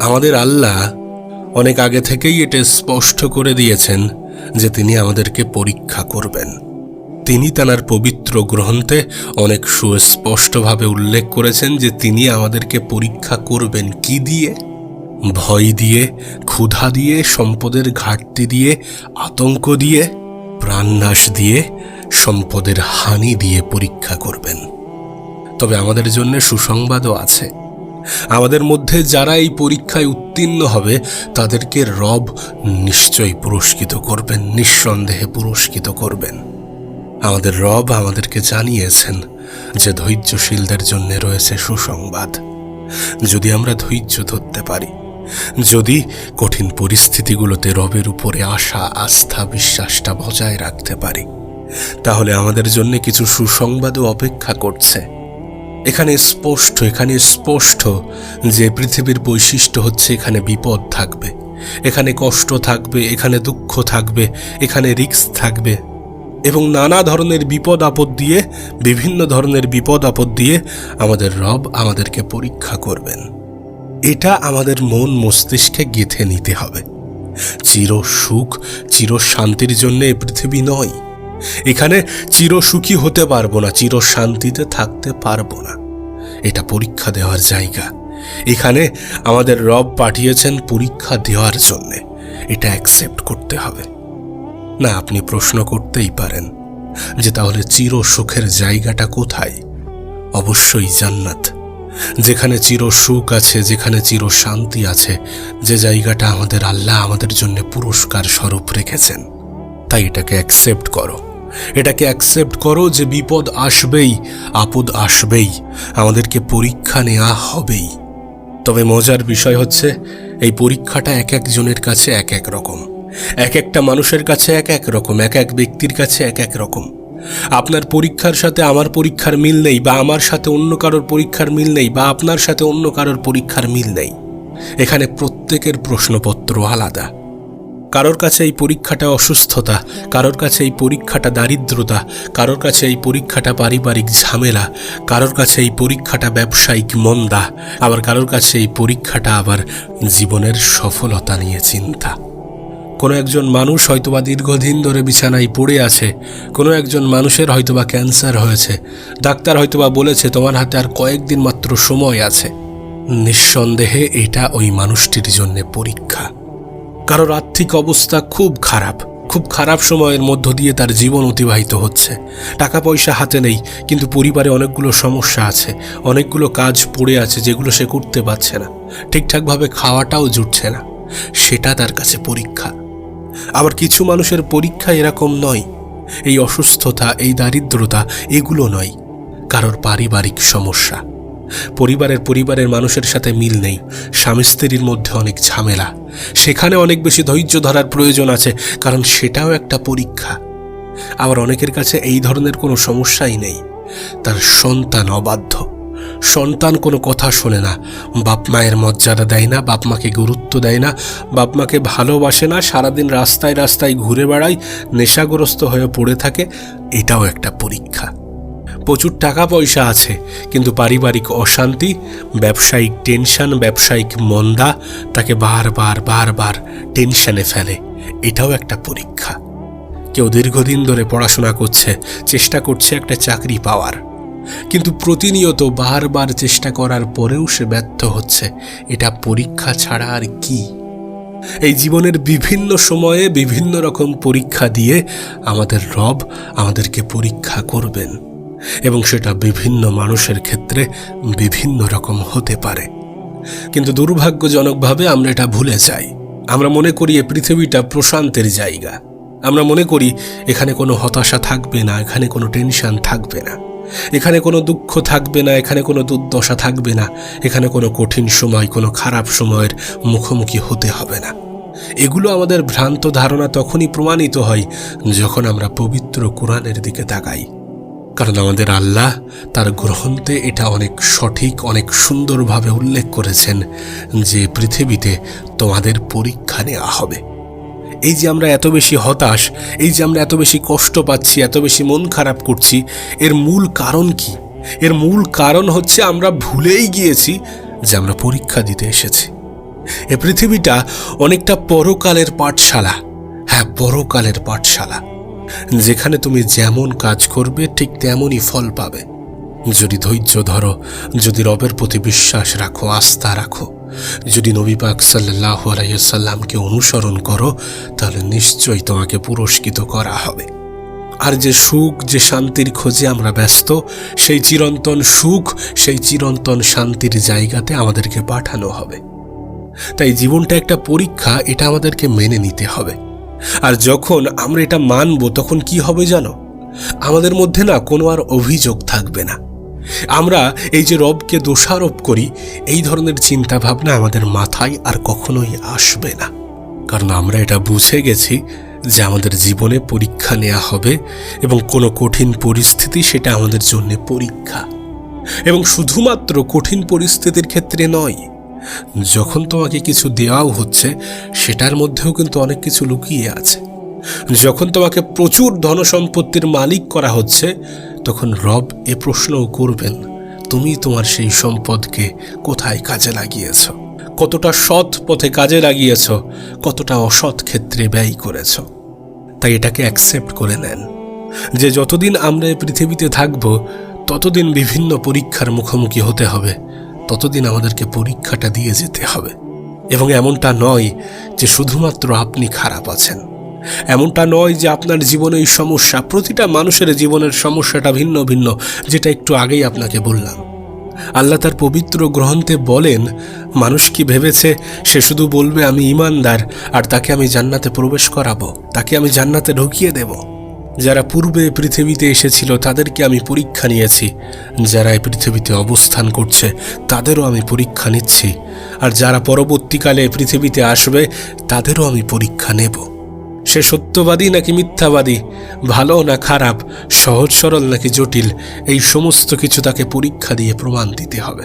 আমাদের আল্লাহ অনেক আগে থেকেই এটা স্পষ্ট করে দিয়েছেন যে তিনি আমাদেরকে পরীক্ষা করবেন। তিনি তাঁর পবিত্র গ্রন্থে অনেক সুস্পষ্টভাবে উল্লেখ করেছেন যে তিনি আমাদেরকে পরীক্ষা করবেন কি দিয়ে? ভয় দিয়ে, ক্ষুধা দিয়ে, সম্পদের ঘাটতি দিয়ে, আতঙ্ক দিয়ে, প্রাণনাশ দিয়ে, সম্পদের হানি দিয়ে পরীক্ষা করবেন। তবে আমাদের জন্য সুসংবাদও আছে। আমাদের মধ্যে যারা এই পরীক্ষায় উত্তীর্ণ হবে, তাদেরকে রব নিশ্চয়ই পুরস্কৃত করবেন, নিঃসন্দেহে পুরস্কৃত করবেন। আমাদের রব আমাদেরকে জানিয়েছেন যে ধৈর্যশীলদের জন্য রয়েছে সুসংবাদ। যদি আমরা ধৈর্য ধরতে পারি, যদি কঠিন পরিস্থিতিগুলোতে রবের উপরে আশা, আস্থা, বিশ্বাসটা বজায় রাখতে পারি, তাহলে আমাদের জন্য কিছু সুসংবাদও অপেক্ষা করছে। এখানে স্পষ্ট এখানে স্পষ্ট যে পৃথিবীর বৈশিষ্ট্য হচ্ছে এখানে বিপদ থাকবে। এখানে কষ্ট থাকবে, এখানে দুঃখ থাকবে, এখানে রিস্ক থাকবে এবং নানা ধরনের বিপদ আপদ দিয়ে, বিভিন্ন ধরনের বিপদ আপদ দিয়ে আমাদের রব আমাদেরকে পরীক্ষা করবেন। এটা আমাদের মন মস্তিষ্কে গেঁথে নিতে হবে। চির সুখ, চির শান্তির জন্য পৃথিবী নয়। এখানে চির সুখী হতে পারব না চির শান্তিতে থাকতে পারব না। এটা পরীক্ষা দেওয়ার জায়গা। এখানে আমাদের রব পাঠিয়েছেন পরীক্ষা দেওয়ার জন্যে। এটা অ্যাকসেপ্ট করতে হবে। না, আপনি প্রশ্ন করতেই পারেন যে তাহলে চির সুখের জায়গাটা কোথায়? অবশ্যই জান্নাত। যেখানে চির সুখ আছে, যেখানে চির শান্তি আছে, যে জায়গাটা আমাদের আল্লাহ আমাদের জন্য পুরস্কার স্বরূপ রেখেছেন। তাই এটাকে অ্যাকসেপ্ট করো। এটাকে অ্যাকসেপ্ট করো যে বিপদ আসবেই, আপদ আসবেই, আমাদেরকে পরীক্ষা নেওয়া হবেই। তবে মজার বিষয় হচ্ছে, এই পরীক্ষাটা এক একজনের কাছে এক এক রকম। এক একটা মানুষের কাছে এক এক রকম, এক এক ব্যক্তির কাছে এক এক রকম। আপনার পরীক্ষার সাথে আমার পরীক্ষার মিল নেই, বা আমার সাথে অন্য কারোর পরীক্ষার মিল নেই, বা আপনার সাথে অন্য কারোর পরীক্ষার মিল নেই। এখানে প্রত্যেকের প্রশ্নপত্র আলাদা। কারোর কাছে এই পরীক্ষাটা অসুস্থতা, কারোর কাছে এই পরীক্ষাটা দারিদ্রতা, কারোর কাছে এই পরীক্ষাটা পারিবারিক ঝামেলা, কারোর কাছে এই পরীক্ষাটা ব্যবসায়িক মন্দা, আবার কারোর কাছে এই পরীক্ষাটা আবার জীবনের সফলতা নিয়ে চিন্তা। কোনো একজন মানুষ হয়তোবা দীর্ঘদিন ধরে বিছানায় পড়ে আছে, কোনো একজন মানুষের হয়তোবা ক্যান্সার হয়েছে, ডাক্তার হয়তোবা বলেছে, তোমার হাতে আর কয়েকদিন মাত্র সময় আছে। নিঃসন্দেহে এটা ওই মানুষটির জন্য পরীক্ষা। কারোর আর্থিক অবস্থা খুব খারাপ। খুব খারাপ সময়ের মধ্য দিয়ে তার জীবন অতিবাহিত হচ্ছে। টাকা পয়সা হাতে নেই, কিন্তু পরিবারে অনেকগুলো সমস্যা আছে, অনেকগুলো কাজ পড়ে আছে যেগুলো সে করতে পারছে না। ঠিকঠাকভাবে খাওয়াটাও জুটছে না। সেটা তার কাছে পরীক্ষা। আবার কিছু মানুষের পরীক্ষা এরকম নয়। এই অসুস্থতা, এই দারিদ্রতা, এগুলো নয়। কারোর পারিবারিক সমস্যা। পরিবারের পরিবারের মানুষের সাথে মিল নেই। স্বামী স্ত্রীর মধ্যে অনেক ঝামেলা। সেখানে অনেক বেশি ধৈর্য ধরার প্রয়োজন আছে, কারণ সেটাও একটা পরীক্ষা। আবার অনেকের কাছে এই ধরনের কোনো সমস্যাই নেই। তার সন্তান অবাধ্য। সন্তান কোনো কথা শোনে না। বাপ মায়ের মর্যাদা দেয় না, বাপ মাকে গুরুত্ব দেয় না, বাপ মাকে ভালোবাসে না, সারাদিন রাস্তায় রাস্তায় ঘুরে বেড়ায়, নেশাগ্রস্ত হয়ে পড়ে থাকে, এটাও একটা পরীক্ষা। প্রচুর টাকা পয়সা আছে, কিন্তু পারিবারিক অশান্তি, ব্যবসায়িক টেনশন, ব্যবসায়িক মন্দা তাকে বারবার বারবার টেনশনে ফেলে। এটাও একটা পরীক্ষা। কেউ দীর্ঘদিন ধরে পড়াশোনা করছে, চেষ্টা করছে একটা চাকরি পাওয়ার। কিন্তু প্রতিনিয়ত বারবার চেষ্টা করার পরেও সে ব্যর্থ হচ্ছে। এটা পরীক্ষা ছাড়া আর কি? এই জীবনের বিভিন্ন সময়ে বিভিন্ন রকম পরীক্ষা দিয়ে আমাদের রব আমাদেরকে পরীক্ষা করবেন। এবং সেটা বিভিন্ন মানুষের ক্ষেত্রে বিভিন্ন রকম হতে পারে। কিন্তু দুর্ভাগ্যজনকভাবে আমরা এটা ভুলে যাই। আমরা মনে করি এ পৃথিবীটা প্রশান্তের জায়গা। আমরা মনে করি এখানে কোনো হতাশা থাকবে না, এখানে কোনো টেনশন থাকবে না। এখানে কোনো দুঃখ থাকবে না, এখানে কোনো দুর্দশা থাকবে না। এখানে কোনো কঠিন সময়, কোনো খারাপ সময়ের মুখোমুখি হতে হবে না। এগুলো আমাদের ভ্রান্ত ধারণা তখনই প্রমাণিত হয় যখন আমরা পবিত্র কোরআনের দিকে তাকাই। কারণ আমাদের আল্লাহ তার গ্রন্থে এটা অনেক সঠিক, অনেক সুন্দরভাবে উল্লেখ করেছেন যে পৃথিবীতে তোমাদের পরীক্ষা নেওয়া হবে। এই যে আমরা এত বেশি হতাশ, এই যে আমরা এত বেশি কষ্ট পাচ্ছি, এত বেশি মন খারাপ করছি, এর মূল কারণ কি? এর মূল কারণ হচ্ছে আমরা ভুলেই গিয়েছি যে আমরা পরীক্ষা দিতে এসেছি। এ পৃথিবীটা অনেকটা পরকালের পাঠশালা। হ্যাঁ পরকালের পাঠশালা। যেখানে তুমি যেমন কাজ করবে, ঠিক তেমনই ফল পাবে। যদি ধৈর্য ধরো, যদি রবের প্রতি বিশ্বাস রাখো, আস্থা রাখো, যদি নবী পাক সাল্লাহ আলাইসাল্লামকে অনুসরণ করো, তাহলে নিশ্চয়ই তোমাকে পুরস্কৃত করা হবে। আর যে সুখ, যে শান্তির খোঁজে আমরা ব্যস্ত, সেই চিরন্তন সুখ, সেই চিরন্তন শান্তির জায়গাতে আমাদেরকে পাঠানো হবে। তাই জীবনটা একটা পরীক্ষা, এটা আমাদেরকে মেনে নিতে হবে। আর যখন আমরা এটা মানব, তখন কি হবে জানো? আমাদের মধ্যে না কোনো আর অভিযোগ থাকবে না। আমরা এই যে রবকে দোষারোপ করি, এই ধরনের চিন্তা ভাবনা আমাদের মাথায় আর কখনোই আসবে না। কারণ আমরা এটা বুঝে গেছি যে আমাদের জীবনে পরীক্ষা নেওয়া হবে এবং কোনো কঠিন পরিস্থিতি সেটা আমাদের জন্য পরীক্ষা। এবং শুধুমাত্র কঠিন পরিস্থিতির ক্ষেত্রে নয় যখন তোমাকে কিছু দেওয়াও হচ্ছে, সেটার মধ্যেও কিন্তু অনেক কিছু লুকিয়ে আছে। যখন তোমাকে প্রচুর ধনসম্পত্তির মালিক করা হচ্ছে, তখন রব এ প্রশ্নও করবেন, তুমি তোমার সেই সম্পদকে কোথায় কাজে লাগিয়েছ? কতটা সৎ পথে কাজে লাগিয়েছ? কতটা অসৎ ক্ষেত্রে ব্যয় করেছ? তাই এটাকে অ্যাকসেপ্ট করে নেন। যে যতদিন আমরা এই পৃথিবীতে থাকব, ততদিন বিভিন্ন পরীক্ষার মুখোমুখি হতে হবে। ততদিন আমাদেরকে পরীক্ষাটা দিয়ে যেতে হবে। এবং এমনটা নয় যে শুধুমাত্র আপনি খারাপ আছেন। এমনটা নয় যে আপনার জীবনে এই সমস্যা, প্রতিটা মানুষের জীবনের সমস্যাটা ভিন্ন ভিন্ন, যেটা একটু আগেই আপনাকে বললাম। আল্লাহ তার পবিত্র গ্রন্থে বলেন, মানুষ কি ভেবেছে, সে শুধু বলবে, আমি ইমানদার আর তাকে আমি জান্নাতে প্রবেশ করাবো, তাকে আমি জান্নাতে ঢুকিয়ে দেব। যারা পূর্বে পৃথিবীতে এসেছিল তাদেরকে আমি পরীক্ষা নিয়েছি। যারা এই পৃথিবীতে অবস্থান করছে, তাদেরও আমি পরীক্ষা নিচ্ছি। আর যারা পরবর্তীকালে পৃথিবীতে আসবে, তাদেরও আমি পরীক্ষা নেব। সে সত্যবাদী নাকি মিথ্যাবাদী? ভালো না খারাপ? সহজ সরল নাকি জটিল? এই সমস্ত কিছু তাকে পরীক্ষা দিয়ে প্রমাণ দিতে হবে।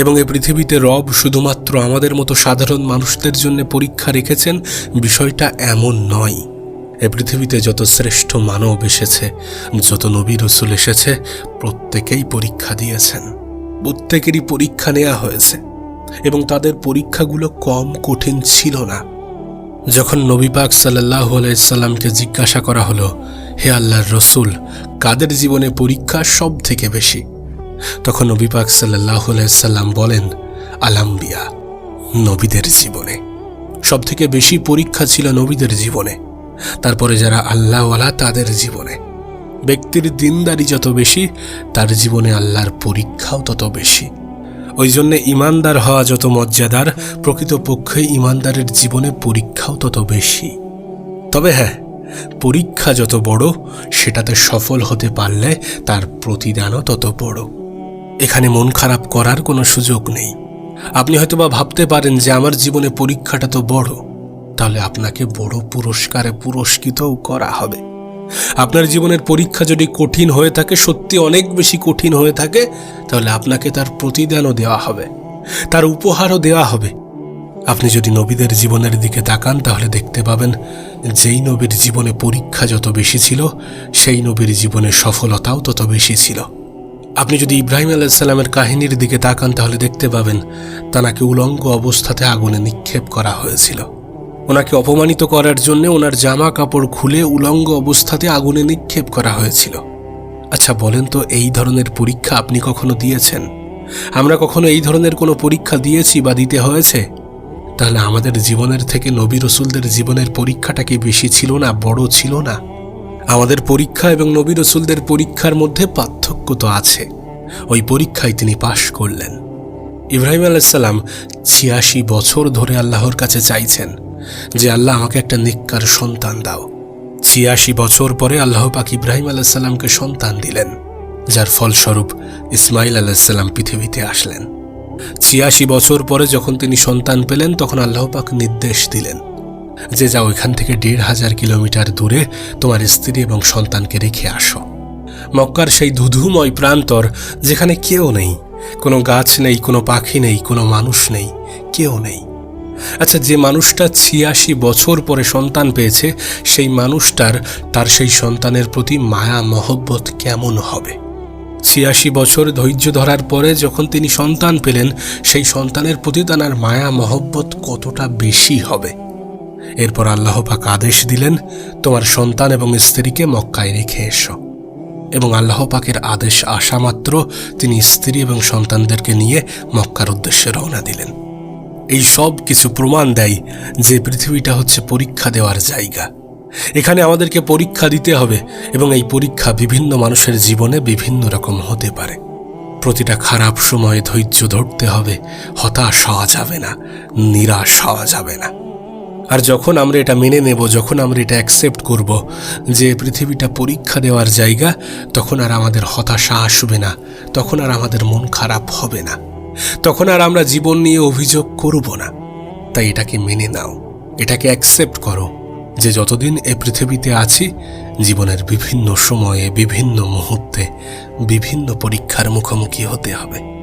এবং এ পৃথিবীতে রব শুধুমাত্র আমাদের মতো সাধারণ মানুষদের জন্য পরীক্ষা রেখেছেন, বিষয়টা এমন নয়। এ পৃথিবীতে যত শ্রেষ্ঠ মানব এসেছে, যত নবী রসুল এসেছে, প্রত্যেকেই পরীক্ষা দিয়েছেন। প্রত্যেকেরই পরীক্ষা নেওয়া হয়েছে এবং তাদের পরীক্ষাগুলো কম কঠিন ছিল না। যখন নবী পাক সাল্লাহ আলাইসাল্লামকে জিজ্ঞাসা করা হলো, হে আল্লাহর রসুল, কাদের জীবনে পরীক্ষা সব থেকে বেশি? তখন নবী পাক সাল্লাহ আলাইসাল্লাম বলেন, আলাম্বিয়া, নবীদের জীবনে। সব থেকে বেশি পরীক্ষা ছিল নবীদের জীবনে। তারপরে যারা আল্লাহওয়ালা তাদের জীবনে। ব্যক্তির দিনদারি যত বেশি, তার জীবনে আল্লাহর পরীক্ষাও তত বেশি। ওই জন্য ইমানদার হওয়া যত মর্যাদার, প্রকৃতপক্ষে ইমানদারের জীবনে পরীক্ষাও তত বেশি। তবে হ্যাঁ পরীক্ষা যত বড়, সেটাতে সফল হতে পারলে তার প্রতিদানও তত বড়। এখানে মন খারাপ করার কোনো সুযোগ নেই। আপনি হয়তোবা ভাবতে পারেন যে আমার জীবনে পরীক্ষাটা তো বড়। তাহলে আপনাকে বড় পুরস্কারে পুরস্কৃতও করা হবে। আপনার জীবনের পরীক্ষা যদি কঠিন হয়ে থাকে, সত্যি অনেক বেশি কঠিন হয়ে থাকে, তাহলে আপনাকে তার প্রতিদানও দেওয়া হবে। তার উপহারও দেওয়া হবে। আপনি যদি নবীদের জীবনের দিকে তাকান, তাহলে দেখতে পাবেন, যেই নবীর জীবনে পরীক্ষা যত বেশি ছিল, সেই নবীর জীবনে সফলতাও তত বেশি ছিল। আপনি যদি ইব্রাহিম আলাইসাল্লামের কাহিনীর দিকে তাকান, তাহলে দেখতে পাবেন, তানাকে উলঙ্গ অবস্থাতে আগুনে নিক্ষেপ করা হয়েছিল। ওনাকে অপমানিত করার জন্য ওনার জামা কাপড় খুলে উলঙ্গ অবস্থাতে আগুনে নিক্ষেপ করা হয়েছিল। আচ্ছা বলেন তো, এই ধরনের পরীক্ষা আপনি কখনো দিয়েছেন? আমরা কখনো এই ধরনের কোনো পরীক্ষা দিয়েছি বা দিতে হয়েছে? তাহলে আমাদের জীবনের থেকে নবী রসুলদের জীবনের পরীক্ষাটা কি বেশি ছিল না, বড় ছিল না? আমাদের পরীক্ষা এবং নবী রসুলদের পরীক্ষার মধ্যে পার্থক্য তো আছে। ওই পরীক্ষায় তিনি পাশ করলেন। ইব্রাহিম আলাইসাল্লাম ছিয়াশি বছর ধরে আল্লাহর কাছে চাইছেন। যে আল্লাহ আমাকে একটা নিক্কার সন্তান দাও। ছিয়াশি বছর পরে আল্লাহ পাক ইব্রাহিম আলাইসাল্লামকে সন্তান দিলেন, যার ফলস্বরূপ ইসমাইল আলাইসাল্লাম পৃথিবীতে আসলেন। ছিয়াশি বছর পরে যখন তিনি সন্তান পেলেন, তখন আল্লাহ পাক নির্দেশ দিলেন যে যাও এখান থেকে দেড় হাজার কিলোমিটার দূরে তোমার স্ত্রী এবং সন্তানকে রেখে আসো। মক্কার সেই ধুধুময় প্রান্তর যেখানে কেউ নেই, কোনো গাছ নেই, কোনো পাখি নেই, কোনো মানুষ নেই, কেউ নেই। আচ্ছা যে মানুষটা ছিয়াশি বছর পরে সন্তান পেয়েছে, সেই মানুষটার, তার সেই সন্তানের প্রতি মায়া, মহব্বত কেমন হবে? ছিয়াশি বছর ধৈর্য ধরার পরে যখন তিনি সন্তান পেলেন, সেই সন্তানের প্রতি তার মায়া, মহব্বত কতটা বেশি হবে? এরপর আল্লাহ পাক আদেশ দিলেন, তোমার সন্তান এবং স্ত্রীকে মক্কায় রেখে এসো। এবং আল্লাহ পাকের আদেশ আসা মাত্র তিনি স্ত্রী এবং সন্তানদেরকে নিয়ে মক্কার উদ্দেশ্যে রওনা দিলেন। এই সব কিছু প্রমাণ দেয় যে পৃথিবীটা হচ্ছে পরীক্ষা দেওয়ার জায়গা। এখানে আমাদেরকে পরীক্ষা দিতে হবে এবং এই পরীক্ষা বিভিন্ন মানুষের জীবনে বিভিন্ন রকম হতে পারে। প্রতিটা খারাপ সময়ে ধৈর্য ধরতে হবে, হতাশ হওয়া যাবে না, নিরাশ হওয়া যাবে না। আর যখন আমরা এটা মেনে নেব, যখন আমরা এটা অ্যাকসেপ্ট করব যে পৃথিবীটা পরীক্ষা দেওয়ার জায়গা, তখন আর আমাদের হতাশা আসবে না, তখন আর আমাদের মন খারাপ হবে না। তখন আর আমরা জীবন নিয়ে অভিযোগ করব না। তাই এটাকে মেনে নাও। এটাকে অ্যাকসেপ্ট করো যে যতদিন এ পৃথিবীতে আছি, জীবনের বিভিন্ন সময়ে, বিভিন্ন মুহূর্তে, বিভিন্ন পরীক্ষার মুখোমুখি হতে হবে।